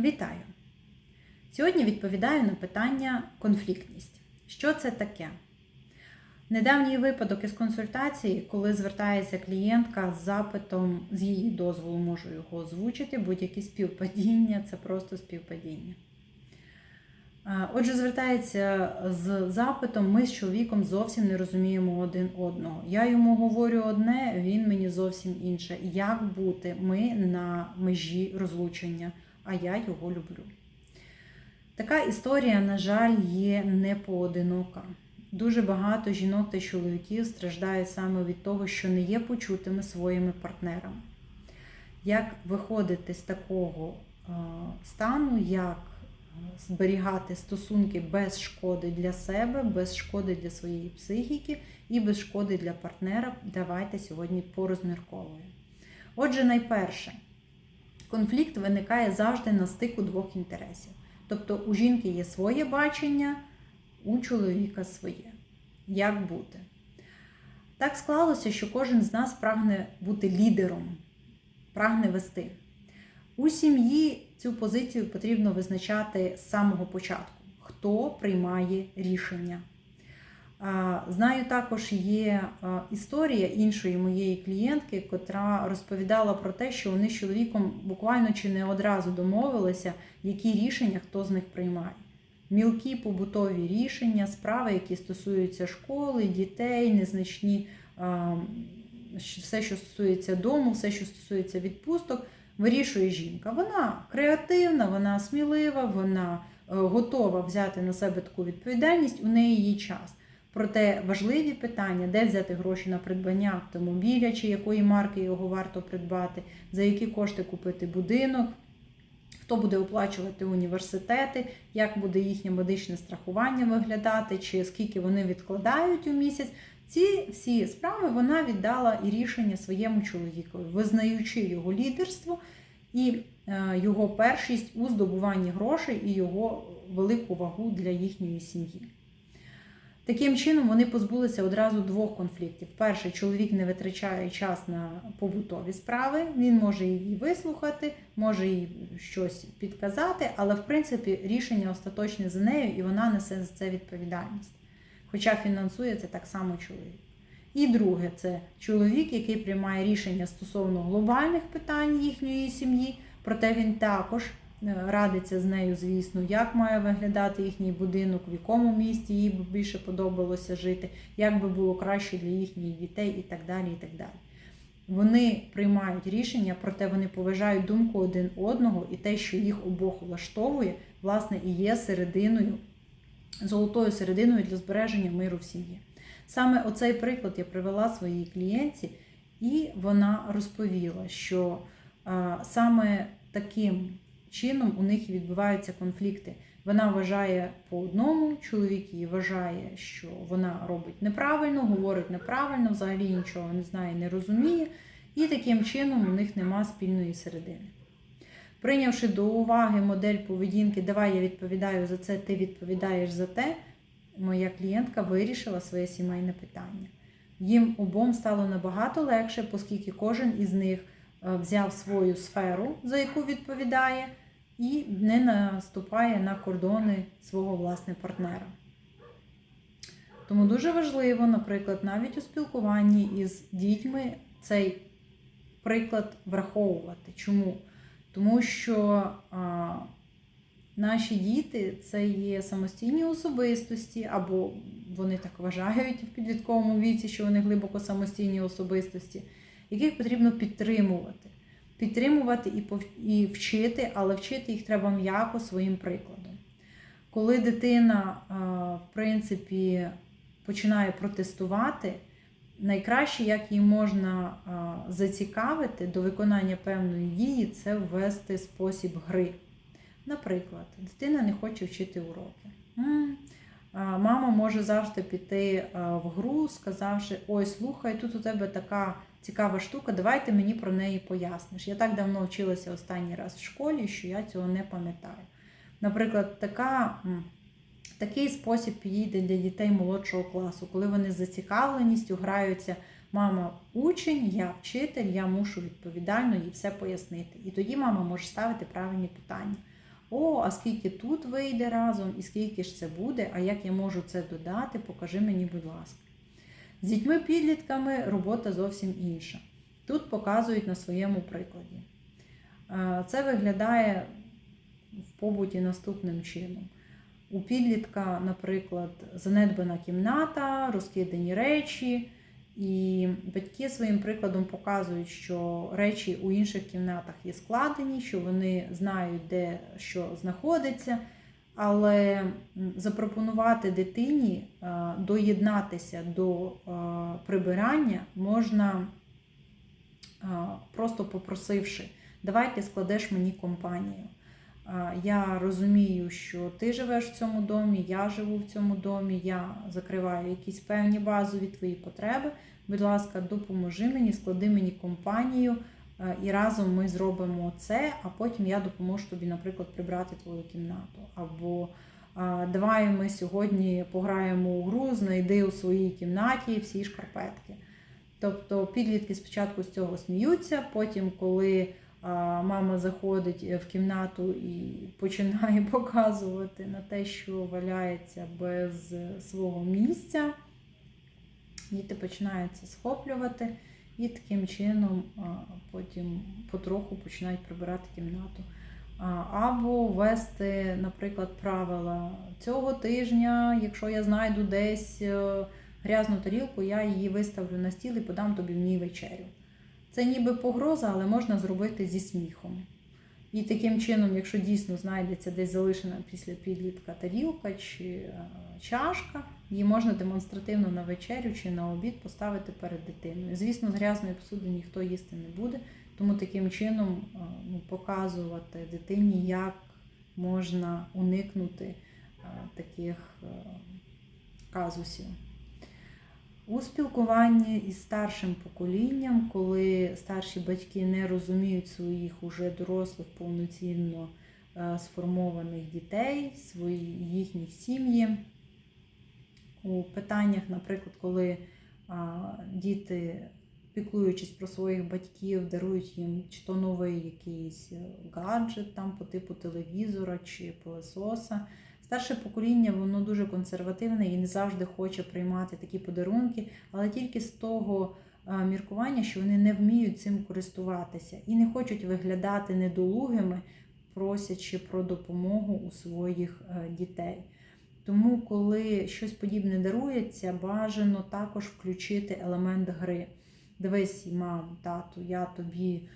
Вітаю! Сьогодні відповідаю на питання конфліктність. Що це таке? Недавній випадок із консультації, коли звертається клієнтка з запитом, з її дозволу можу його озвучити, будь-які співпадіння це просто співпадіння. Отже, звертається з запитом, ми з чоловіком зовсім не розуміємо один одного. Я йому говорю одне, він мені зовсім інше. Як бути? Ми на межі розлучення, а я його люблю. Така історія, на жаль, є не поодинока. Дуже багато жінок та чоловіків страждають саме від того, що не є почутими своїми партнерами. Як виходити з такого стану, як зберігати стосунки без шкоди для себе, без шкоди для своєї психіки і без шкоди для партнера, давайте сьогодні порозмірковуємо. Отже, найперше, конфлікт виникає завжди на стику двох інтересів. Тобто у жінки є своє бачення, у чоловіка своє. Як бути? Так склалося, що кожен з нас прагне бути лідером, прагне вести. У сім'ї цю позицію потрібно визначати з самого початку, хто приймає рішення. Знаю, також є історія іншої моєї клієнтки, котра розповідала про те, що вони з чоловіком буквально чи не одразу домовилися, які рішення хто з них приймає. Мілкі побутові рішення, справи, які стосуються школи, дітей, незначні, все, що стосується дому, все, що стосується відпусток, вирішує жінка. Вона креативна, вона смілива, вона е, готова взяти на себе таку відповідальність, у неї є час. Проте важливі питання, де взяти гроші на придбання автомобіля, чи якої марки його варто придбати, за які кошти купити будинок, хто буде оплачувати університети, як буде їхнє медичне страхування виглядати, чи скільки вони відкладають у місяць. Ці всі справи вона віддала і рішення своєму чоловікові, визнаючи його лідерство і е, його першість у здобуванні грошей і його велику вагу для їхньої сім'ї. Таким чином, вони позбулися одразу двох конфліктів. Перший, чоловік не витрачає час на побутові справи, він може її вислухати, може їй щось підказати, але в принципі рішення остаточне за нею, і вона несе за це відповідальність. Хоча фінансує це так само чоловік. І друге, це чоловік, який приймає рішення стосовно глобальних питань їхньої сім'ї, проте він також радиться з нею, звісно, як має виглядати їхній будинок, в якому місті їй би більше подобалося жити, як би було краще для їхніх дітей і так далі. і так далі. Вони приймають рішення, проте вони поважають думку один одного, і те, що їх обох влаштовує, власне, і є серединою, золотою серединою для збереження миру в сім'ї. Саме оцей приклад я привела своїй клієнтці, і вона розповіла, що а, саме таким чином у них відбуваються конфлікти. Вона вважає по одному, чоловік її вважає, що вона робить неправильно, говорить неправильно, взагалі нічого не знає, не розуміє, і таким чином у них нема спільної середини. Прийнявши до уваги модель поведінки, давай я відповідаю за це, ти відповідаєш за те, моя клієнтка вирішила своє сімейне питання. Їм обом стало набагато легше, оскільки кожен із них взяв свою сферу, за яку відповідає, і не наступає на кордони свого власне партнера. Тому дуже важливо, наприклад, навіть у спілкуванні із дітьми цей приклад враховувати. Чому? Тому що а, наші діти це є самостійні особистості, або вони так вважають в підлітковому віці, що вони глибоко самостійні особистості, яких потрібно підтримувати підтримувати і вчити, але вчити їх треба м'яко своїм прикладом. Коли дитина, в принципі, починає протестувати, найкраще, як її можна зацікавити до виконання певної дії, це ввести спосіб гри. Наприклад, дитина не хоче вчити уроки. Мама може завжди піти в гру, сказавши: Ой, слухай, тут у тебе така цікава штука, давайте мені про неї поясниш. Я так давно вчилася останній раз в школі, що я цього не пам'ятаю. Наприклад, така, такий спосіб підійде для дітей молодшого класу, коли вони з зацікавленістю граються. Мама учень, я вчитель, я мушу відповідально їй все пояснити. І тоді мама може ставити правильні питання. О, а скільки тут вийде разом, і скільки ж це буде, а як я можу це додати, покажи мені, будь ласка. З дітьми-підлітками робота зовсім інша. Тут показують на своєму прикладі. Е, Це виглядає в побуті наступним чином. У підлітка, наприклад, занедбана кімната, розкидані речі, і батьки своїм прикладом показують, що речі у інших кімнатах є складені, що вони знають, де що знаходиться. Але запропонувати дитині е, доєднатися до е, прибирання можна е, просто попросивши, давай ти складеш мені компанію. Я розумію, що ти живеш в цьому домі, я живу в цьому домі, я закриваю якісь певні базові твої потреби. Будь ласка, допоможи мені, склади мені компанію, і разом ми зробимо це, а потім я допоможу тобі, наприклад, прибрати твою кімнату. Або давай ми сьогодні пограємо у гру, знайди у своїй кімнаті всі шкарпетки. Тобто підлітки спочатку з цього сміються, потім, коли мама заходить в кімнату і починає показувати на те, що валяється без свого місця, діти починають схоплювати і таким чином потім потроху починають прибирати кімнату. Або ввести, наприклад, правила цього тижня, якщо я знайду десь е, грязну тарілку, я її виставлю на стіл і подам тобі в ній вечерю. Це ніби погроза, але можна зробити зі сміхом. І таким чином, якщо дійсно знайдеться десь залишена після підлітка тарілка чи е, чашка, її можна демонстративно на вечерю чи на обід поставити перед дитиною. Звісно, з грязної посуди ніхто їсти не буде, тому таким чином ну, показувати дитині, як можна уникнути таких казусів. У спілкуванні із старшим поколінням, коли старші батьки не розуміють своїх уже дорослих, повноцінно сформованих дітей, свої їхні сім'ї. У питаннях, наприклад, коли діти, піклуючись про своїх батьків, дарують їм чи то новий якийсь е, гаджет там по типу телевізора чи пилососа. Старше покоління воно дуже консервативне і не завжди хоче приймати такі подарунки, але тільки з того е, міркування, що вони не вміють цим користуватися і не хочуть виглядати недолугими, просячи про допомогу у своїх е, дітей. Тому, коли щось подібне дарується, бажано також включити елемент гри. Дивись, мам, тату, я тобі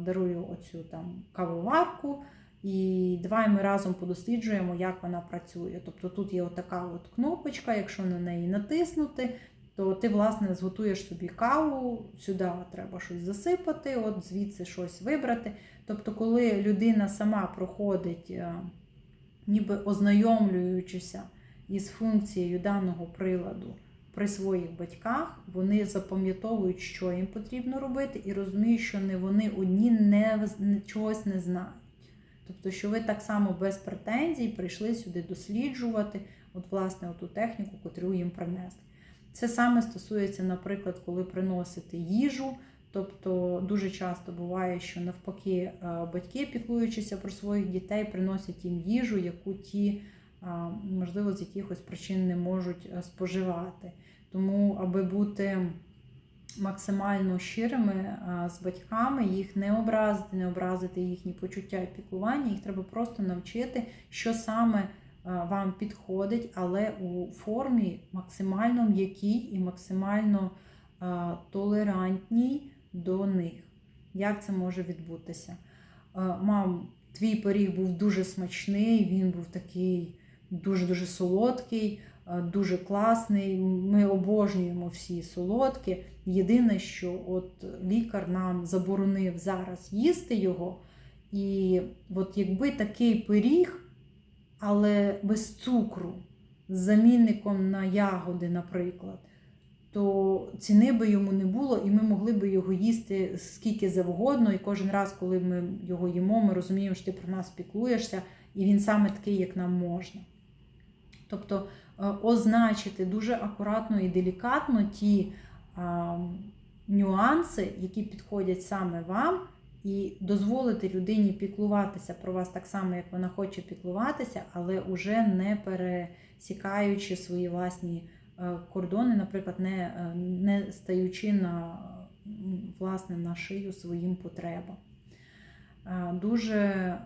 дарую оцю там кавоварку, і давай ми разом подосліджуємо, як вона працює. Тобто тут є отака от кнопочка, якщо на неї натиснути, то ти, власне, зготуєш собі каву, сюди треба щось засипати, от звідси щось вибрати. Тобто, коли людина сама проходить, е, ніби ознайомлюючися із функцією даного приладу при своїх батьках, вони запам'ятовують, що їм потрібно робити, і розуміють, що не вони одні не, чогось не знають. Тобто, що ви так само без претензій прийшли сюди досліджувати, от, власне, ту техніку, котру їм принесли. Це саме стосується, наприклад, коли приносите їжу. Тобто дуже часто буває, що навпаки е, батьки, піклуючися про своїх дітей, приносять їм їжу, яку ті, е, можливо, з якихось причин не можуть е, споживати. Тому, аби бути максимально щирими з батьками, їх не образити, не образити їхні почуття і піклування, їх треба просто навчити, що саме вам підходить, але у формі максимально м'якій і максимально толерантній до них. Як це може відбутися? Мам, твій пиріг був дуже смачний, він був такий дуже-дуже солодкий, дуже класний. Ми обожнюємо всі солодкі. Єдине, що от лікар нам заборонив зараз їсти його. І от якби такий пиріг, але без цукру, з замінником на ягоди, наприклад, то ціни би йому не було, і ми могли би його їсти скільки завгодно. І кожен раз, коли ми його їмо, ми розуміємо, що ти про нас піклуєшся, і він саме такий, як нам можна. Тобто означити дуже акуратно і делікатно ті а, нюанси, які підходять саме вам, і дозволити людині піклуватися про вас так само, як вона хоче піклуватися, але уже не пересікаючи свої власні е, кордони, наприклад, не, е, не стаючи на, власне, на шию своїм потребам. Е, Дуже е,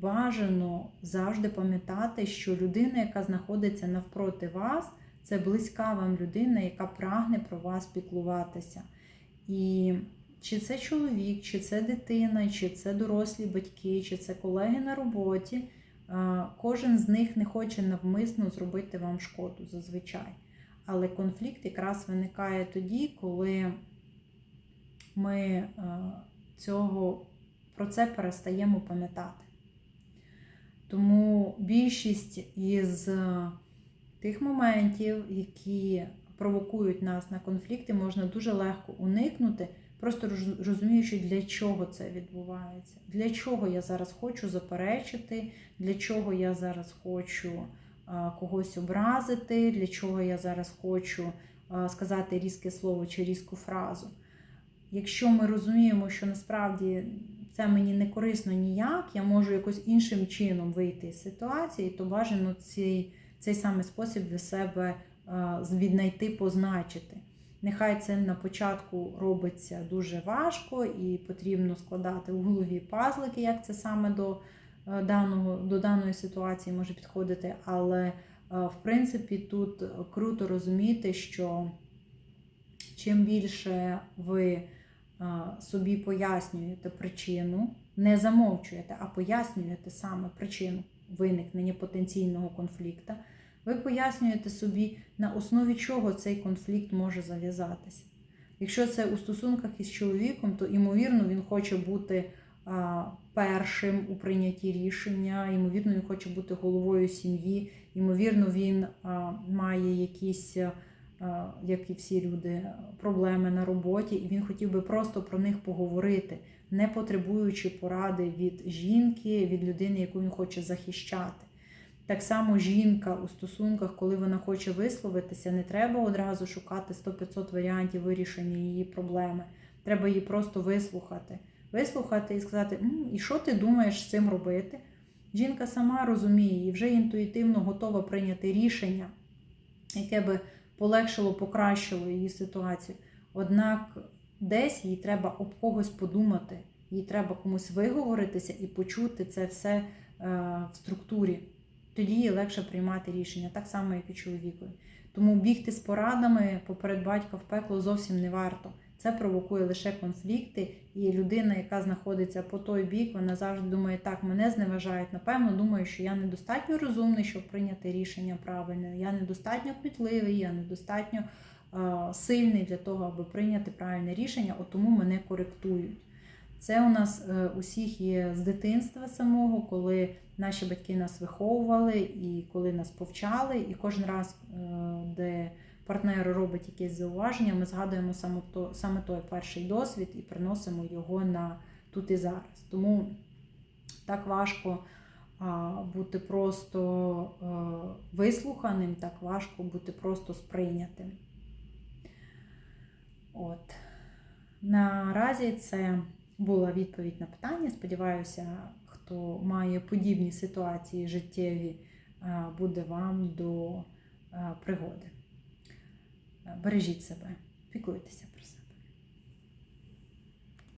бажано завжди пам'ятати, що людина, яка знаходиться навпроти вас, це близька вам людина, яка прагне про вас піклуватися. І чи це чоловік, чи це дитина, чи це дорослі батьки, чи це колеги на роботі, е, кожен з них не хоче навмисно зробити вам шкоду зазвичай. Але конфлікт якраз виникає тоді, коли ми е, цього про це перестаємо пам'ятати. Тому більшість із е, тих моментів, які провокують нас на конфлікти, можна дуже легко уникнути, просто розуміючи, для чого це відбувається, для чого я зараз хочу заперечити, для чого я зараз хочу когось образити, для чого я зараз хочу сказати різке слово чи різку фразу. Якщо ми розуміємо, що насправді це мені не корисно ніяк, я можу якось іншим чином вийти з ситуації, то бажано цей, цей самий спосіб для себе віднайти, позначити. Нехай це на початку робиться дуже важко і потрібно складати в голові пазлики, як це саме до, даного, до даної ситуації може підходити. Але е, в принципі тут круто розуміти, що чим більше ви собі пояснюєте причину, не замовчуєте, а пояснюєте саме причину виникнення потенційного конфлікту, ви пояснюєте собі, на основі чого цей конфлікт може зав'язатися. Якщо це у стосунках із чоловіком, то ймовірно він хоче бути першим у прийнятті рішення, ймовірно, він хоче бути головою сім'ї, ймовірно, він має якісь як і всі люди, проблеми на роботі, і він хотів би просто про них поговорити, не потребуючи поради від жінки, від людини, яку він хоче захищати. Так само жінка у стосунках, коли вона хоче висловитися, не треба одразу шукати 100-500 варіантів вирішення її проблеми. Треба її просто вислухати. Вислухати і сказати, «М, і що ти думаєш з цим робити? Жінка сама розуміє і вже інтуїтивно готова прийняти рішення, яке би полегшило, покращило її ситуацію. Однак десь їй треба об когось подумати, їй треба комусь виговоритися і почути це все е, в структурі. Тоді їй легше приймати рішення, так само, як і чоловікові. Тому бігти з порадами поперед батька в пекло зовсім не варто. Це провокує лише конфлікти, і людина, яка знаходиться по той бік, вона завжди думає, так, мене зневажають. Напевно, думаю, що я недостатньо розумний, щоб прийняти рішення правильне. Я недостатньо кмітливий, я недостатньо е, сильний для того, аби прийняти правильне рішення, от тому мене коректують. Це у нас е, усіх є з дитинства самого, коли наші батьки нас виховували і коли нас повчали, і кожен раз, е, де партнер робить якесь зауваження, ми згадуємо саме, то, саме той перший досвід і приносимо його на тут і зараз. Тому так важко бути просто е, вислуханим, так важко бути просто сприйнятим. От. Наразі це була відповідь на питання. Сподіваюся, хто має подібні ситуації життєві, е, буде вам до е, пригоди. Бережіть себе, піклуйтеся про себе.